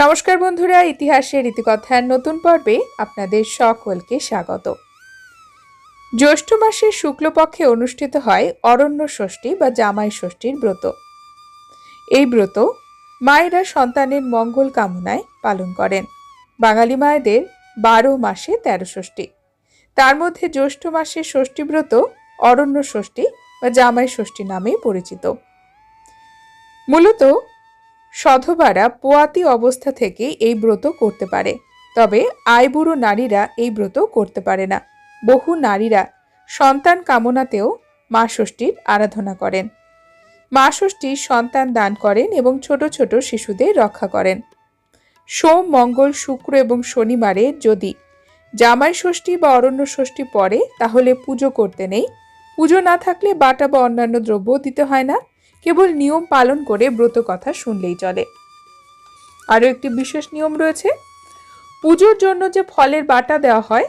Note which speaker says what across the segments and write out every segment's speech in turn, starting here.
Speaker 1: নমস্কার বন্ধুরা, ইতিহাসের রীতিকথার নতুন পর্বে আপনাদের সকলকে স্বাগত। জ্যৈষ্ঠ মাসের শুক্লপক্ষে অনুষ্ঠিত হয় অরণ্য ষষ্ঠী বা জামাই ষষ্ঠীর ব্রত। এই ব্রত মায়েরা সন্তানের মঙ্গল কামনায় পালন করেন। বাঙালি মায়েদের বারো মাসে তেরো ষষ্ঠী। তার মধ্যে জ্যৈষ্ঠ মাসের ষষ্ঠী ব্রত অরণ্য ষষ্ঠী বা জামাই ষষ্ঠী নামেই পরিচিত। মূলত সধবারা পোয়াতি অবস্থা থেকে এই ব্রত করতে পারে। তবে আইবুড়ো নারীরা এই ব্রত করতে পারে না। বহু নারীরা সন্তান কামনাতেও মা ষষ্ঠীর আরাধনা করেন। মা ষষ্ঠী সন্তান দান করেন এবং ছোট ছোট শিশুদের রক্ষা করেন। সোম, মঙ্গল, শুক্র এবং শনিবারে যদি জামাই ষষ্ঠী বা অরণ্য ষষ্ঠী পড়ে, তাহলে পুজো করতে নেই। পুজো না থাকলে বাটা বা অন্যান্য দ্রব্য দিতে হয় না। কেবল নিয়ম পালন করে ব্রত কথা শুনলেই চলে। আরও একটি বিশেষ নিয়ম রয়েছে। পুজোর জন্য যে ফলের বাটা দেওয়া হয়,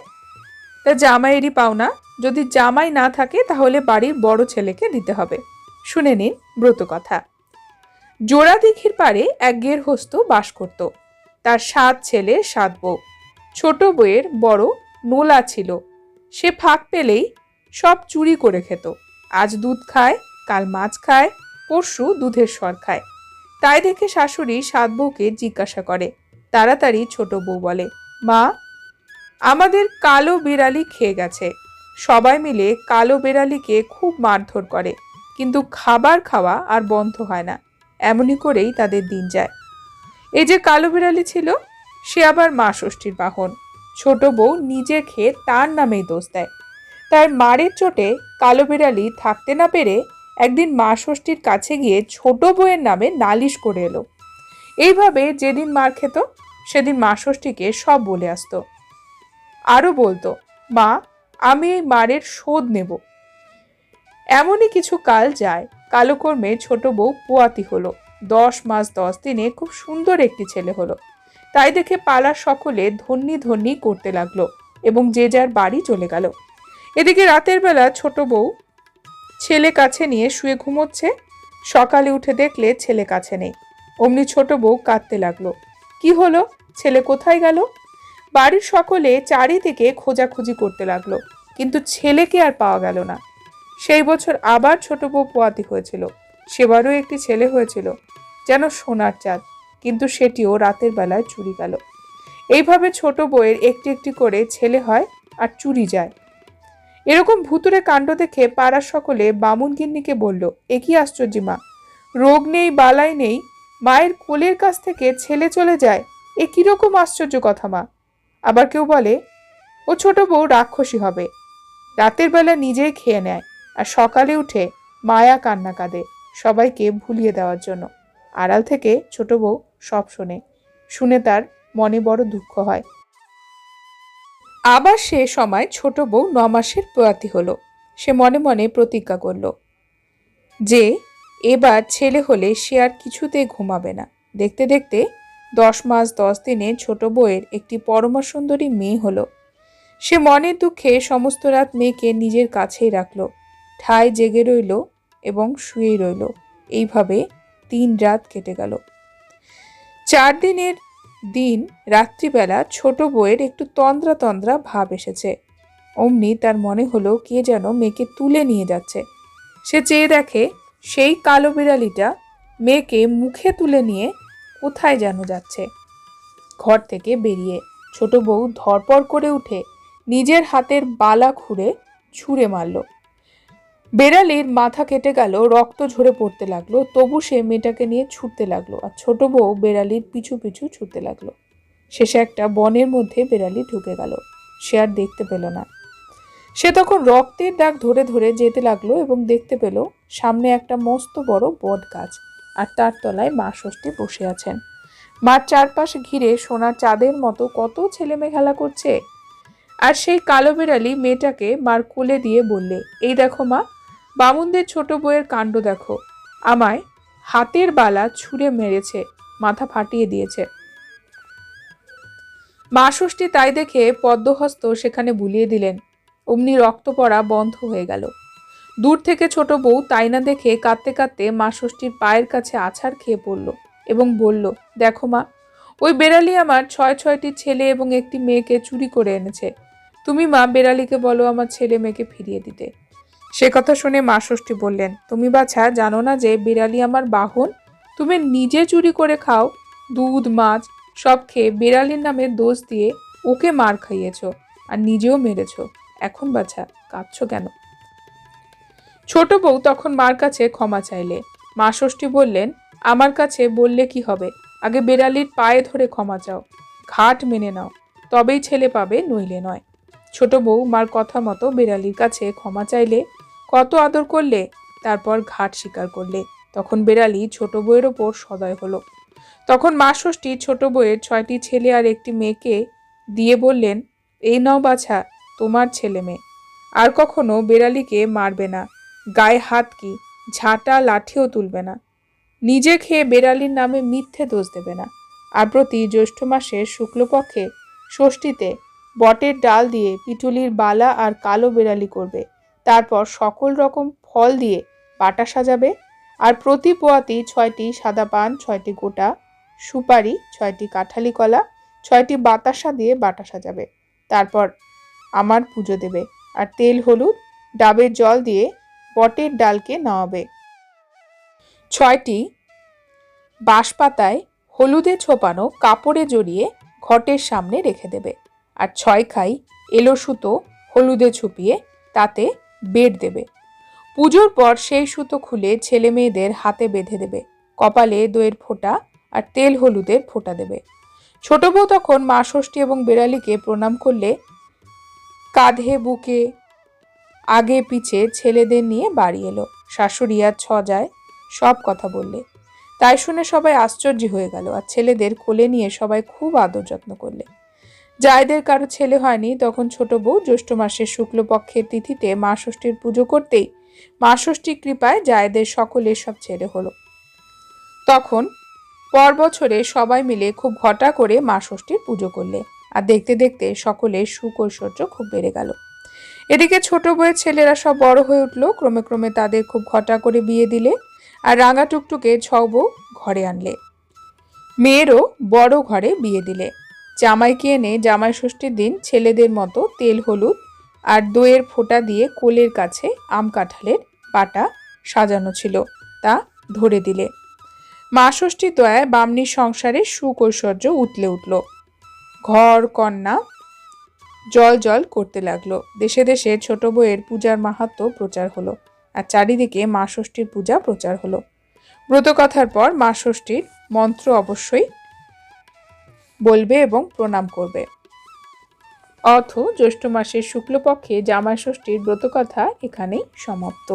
Speaker 1: তা জামাইয়েরই পাওনা যদি জামাই না থাকে, তাহলে বাড়ির বড় ছেলেকে দিতে হবে। শুনে নিন ব্রত কথা। জোড়া দিঘির পারে এক গেরহস্ত বাস করত। তার সাত ছেলে, সাত বউ। ছোট বউয়ের বড় নোলা ছিল। সে ফাঁক পেলেই সব চুরি করে খেত। আজ দুধ খায়, কাল মাছ খায় পরশু দুধের স্বর খায়। তাই দেখে শাশুড়ি সাত বউকে জিজ্ঞাসা করে। তাড়াতাড়ি ছোট বউ বলে, মা, আমাদের কালো বিড়ালি খেয়ে গেছে। সবাই মিলে কালো বিড়ালিকে খুব মারধর করে। কিন্তু খাবার খাওয়া আর বন্ধ হয় না। এমনই করেই তাদের দিন যায়। এই যে কালো বিড়ালি ছিল, সে আবার মা ষষ্ঠীর বাহন। ছোট বউ নিজে খেয়ে তার নামেই দোষ দেয়। তার মারের চোটে কালো বিড়ালি থাকতে না পেরে একদিন মা ষষ্ঠীর কাছে গিয়ে ছোট বউয়ের নামে নালিশ করে এলো। এইভাবে যেদিন মার খেত, সেদিন মা ষষ্ঠীকে সব বলে আসতো। আরও বলতো, মা, আমি এই মারের শোধ নেব। এমনই কিছু কাল যায়, কালকর্মে ছোট বউ পোয়াতি হলো। দশ মাস দশ দিনে খুব সুন্দর একটি ছেলে হলো। তাই দেখে পালার সকলে ধন্যি ধন্যি করতে লাগল এবং যে যার বাড়ি চলে গেল। এদিকে রাতের বেলা ছোট বউ ছেলে কাছে নিয়ে শুয়ে ঘুমোচ্ছে। সকালে উঠে দেখলে ছেলে কাছে নেই। অমনি ছোট বউ কাঁদতে লাগল। কি হলো? ছেলে কোথায় গেল? বাড়ির সকলে চারিদিকে খোঁজাখুঁজি করতে লাগল। কিন্তু ছেলেকে আর পাওয়া গেল না। সেই বছর আবার ছোট বউ পোয়াতি হয়েছিল। সেবারও একটি ছেলে হয়েছিল, যেন সোনার চাঁদ, কিন্তু সেটিও রাতের বেলায় চুরি গেল। এইভাবে ছোট বউয়ের একটি একটি করে ছেলে হয় আর চুরি যায়। এরকম ভুতুরে কাণ্ড দেখে পাড়ার সকলে বামুন গিন্নিকে বলল, এ কি আশ্চর্য মা! রোগ নেই, বালাই নেই, মায়ের কোলের কাছ থেকে ছেলে চলে যায়, এ কীরকম আশ্চর্য কথা মা! আবার কেউ বলে, ও ছোট বউ রাক্ষসী হবে, রাতের বেলা নিজেই খেয়ে নেয় আর সকালে উঠে মায়া কান্না কাঁদে সবাইকে ভুলিয়ে দেওয়ার জন্য। আড়াল থেকে ছোট বউ সব শোনে, শুনে তার মনে বড় দুঃখ হয়। আবার সে সময় ছোট বউ ন মাসের প্রয়াতি হলো। সে মনে মনে প্রতিজ্ঞা করল যে, এবার ছেলে হলে সে আর কিছুতেই ঘুমাবে না। দেখতে দেখতে দশ মাস দশ দিনে ছোট বউয়ের একটি পরমা সুন্দরী মেয়ে হলো। সে মনের দুঃখে সমস্ত রাত মেয়েকে নিজের কাছেই রাখল। ঠায় জেগে রইল এবং শুয়েই রইল। এইভাবে তিন রাত কেটে গেল। চার দিনের দিন, রাত্রিবেলা ছোট বউয়ের একটু তন্দ্রা তন্দ্রা ভাব এসেছে। অমনি তার মনে হলো কে যেন মেয়েকে তুলে নিয়ে যাচ্ছে। সে চেয়ে দেখে সেই কালো বিড়ালিটা মেয়েকে মুখে তুলে নিয়ে কোথায় যেন যাচ্ছে। ঘর থেকে বেরিয়ে ছোট বউ ধরপড় করে উঠে নিজের হাতের বালা খুঁড়ে ছুঁড়ে মারল। বেড়ালির মাথা কেটে গেল, রক্ত ঝরে পড়তে লাগল, তবু সে মেয়েটাকে নিয়ে ছুটতে লাগল আর ছোট বউ বেড়ালির পিছু পিছু ছুটতে লাগল। শেষে একটা বনের মধ্যে বেড়ালি ঢুকে গেল, সে আর দেখতে পেল না। সে তখন রক্তের দাগ ধরে ধরে যেতে লাগল এবং দেখতে পেল সামনে একটা মস্ত বড় বট গাছ আর তার তলায় মা ষষ্ঠী বসে আছেন। মার চারপাশ ঘিরে সোনার চাঁদের মতো কত ছেলে মেয়ে খেলা করছে। আর সেই কালো বিড়ালি মেয়েটাকে মার কোলে দিয়ে বললে, এই দেখো মা বামুনদের ছোট বউয়ের কাণ্ড দেখো। আমায় হাতের বালা ছুঁড়ে মেরেছে, মাথা ফাটিয়ে দিয়েছে। মা ষষ্ঠী তাই দেখে পদ্মহস্ত সেখানে বুলিয়ে দিলেন। অমনি রক্ত পড়া বন্ধ হয়ে গেল। দূর থেকে ছোট বউ তাই না দেখে কাঁদতে কাঁদতে মা ষষ্ঠীর পায়ের কাছে আছাড় খেয়ে পড়ল এবং বলল, দেখো মা, ওই বেড়ালি আমার ছয় ছয়টি ছেলে এবং একটি মেয়েকে চুরি করে এনেছে। তুমি মা বেড়ালিকে বলো আমার ছেলে মেয়েকে ফিরিয়ে দিতে। সে কথা শুনে মা ষষ্ঠী বললেন, তুমি বাছা, জানো না যে বিড়ালি আমার বাহন? তুমি নিজে চুরি করে খাও, দুধ, মাছ, সব খেয়ে বিড়ালির নামে দোষ দিয়ে ওকে মার খাইয়েছ আর নিজেও মেরেছ। এখন বাছা, কাঁদছো কেন? ছোট বউ তখন মার কাছে ক্ষমা চাইলে। মা ষষ্ঠী বললেন, আমার কাছে বললে কি হবে? আগে বেড়ালির পায়ে ধরে ক্ষমা চাও, ঘাট মেনে নাও, তবেই ছেলে পাবে নইলে নয়। ছোট বউ মার কথা মতো বেড়ালির কাছে ক্ষমা চাইলে কত আদর করলে? তারপর ঘাট স্বীকার করলে। তখন বেড়ালি ছোট বউয়ের ওপর সদয় হলো। তখন মা ষষ্ঠী ছোট বউয়ের ছয়টি ছেলে আর একটি মেয়েকে দিয়ে বললেন, এই নাও বাছা, তোমার ছেলে মেয়ে। আর কখনো বেড়ালিকে মারবে না। গায়ে হাত কি, ঝাঁটা লাঠিও তুলবে না। নিজে খেয়ে বেড়ালির নামে মিথ্যে দোষ দেবে না। আর প্রতি জ্যৈষ্ঠ মাসের শুক্লপক্ষে ষষ্ঠীতে বটের ডাল দিয়ে পিটুলির বালা আর কালো বেড়ালি করবে। তারপর সকল রকম ফল দিয়ে বাটা সাজাবে। আর প্রতি পোয়াতি ছয়টি সাদা পান, ছয়টি গোটা সুপারি, ছয়টি কাঁঠালি কলা, ছয়টি বাতাসা দিয়ে বাটা সাজাবে। তারপর আমার পুজো দেবে আর তেল, হলুদ, ডাবের জল দিয়ে বটের ডালকে নামাবে ছয়টি বাঁশপাতায় হলুদে ছোপানো কাপড়ে জড়িয়ে ঘটের সামনে রেখে দেবে। আর ছয় খাই এলো সুতো হলুদে ছুপিয়ে তাতে বেড দেবে। পুজোর পর সেই সুতো খুলে ছেলে মেয়েদের হাতে বেঁধে দেবে। কপালে দইয়ের ফোঁটা আর তেল হলুদের ফোঁটা দেবে। ছোট বউ তখন মা ষষ্ঠী এবং বেড়ালিকে প্রণাম করলে কাঁধে বুকে আগে পিছে ছেলেদের নিয়ে বাড়ি এলো। শাশুড়ি আর ছ যায় সব কথা বললে। তাই শুনে সবাই আশ্চর্য হয়ে গেল আর ছেলেদের কোলে নিয়ে সবাই খুব আদর যত্ন করলে। যায়দের কারও ছেলে হয়নি, তখন ছোট বউ জ্যৈষ্ঠ মাসের শুক্লপক্ষের তিথিতে মা ষষ্ঠীর পুজো করতেই মা ষষ্ঠীর কৃপায় জায়দের সকলের সব ছেলে হলো। তখন পর বছরে সবাই মিলে খুব ঘটা করে মা ষষ্ঠীর পুজো করলে। আর দেখতে দেখতে সকলের সুকৈশ্বর্য খুব বেড়ে গেল। এদিকে ছোট বউয়ের ছেলেরা সব বড় হয়ে উঠল, ক্রমে ক্রমে তাদের খুব ঘটা করে বিয়ে দিলে আর রাঙা টুকটুকে ছ বউ ঘরে আনলে। মেয়েরও বড় ঘরে বিয়ে দিলে। জামাইকে এনে জামাই ষষ্ঠীর দিন ছেলেদের মতো তেল, হলুদ আর দইয়ের ফোঁটা দিয়ে কোলের কাছে আম কাঁঠালের পাটা সাজানো ছিল। তা ধরে দিলে। মা ষষ্ঠীর দয়ায় বামনির সংসারে সুকৈশ্বর্য উতলে উঠল। ঘর, কন্যা জল জল করতে লাগল। দেশে দেশে ছোট বউয়ের পূজার মাহাত্ম প্রচার হলো আর চারিদিকে মা ষষ্ঠীর পূজা প্রচার হলো। ব্রতকথার পর মা ষষ্ঠীর মন্ত্র অবশ্যই বলবে এবং প্রণাম করবে। অথ জ্যৈষ্ঠ মাসের শুক্লপক্ষে জামাই ষষ্ঠীর ব্রতকথা এখানেই সমাপ্ত।